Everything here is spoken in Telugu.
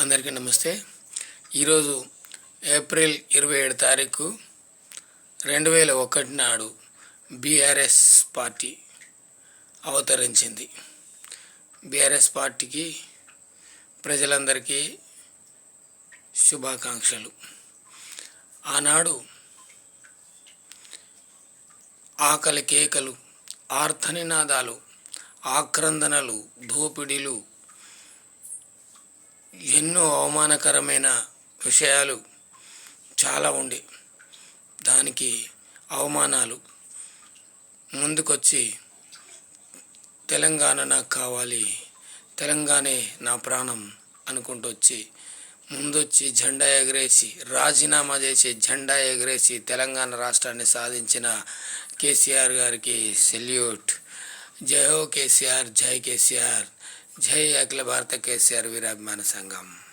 అందరికీ నమస్తే. ఈరోజు ఏప్రిల్ ఇరవై ఏడు తారీఖు రెండు వేల ఒకటి నాడు బీఆర్ఎస్ పార్టీ అవతరించింది. బీఆర్ఎస్ పార్టీకి ప్రజలందరికీ శుభాకాంక్షలు. ఆనాడు ఆకలి కేకలు ఆర్తనినాదాలు ఆక్రందనలు దోపిడీలు ఎన్నో అవమానకరమైన విషయాలు చాలా ఉండే. దానికి అవమానాలు ముందుకొచ్చి తెలంగాణ నాకు కావాలి తెలంగాణే నా ప్రాణం అనుకుంటూ వచ్చి ముందొచ్చి జెండా ఎగరేసి రాజీనామా చేసి జెండా ఎగరేసి తెలంగాణ రాష్ట్రాన్ని సాధించిన కేసీఆర్ గారికి సెల్యూట్. जय हो केसीआर जय केसीआर जय अखिल भारत केसीआर विराजमान वीराभिमान संगम।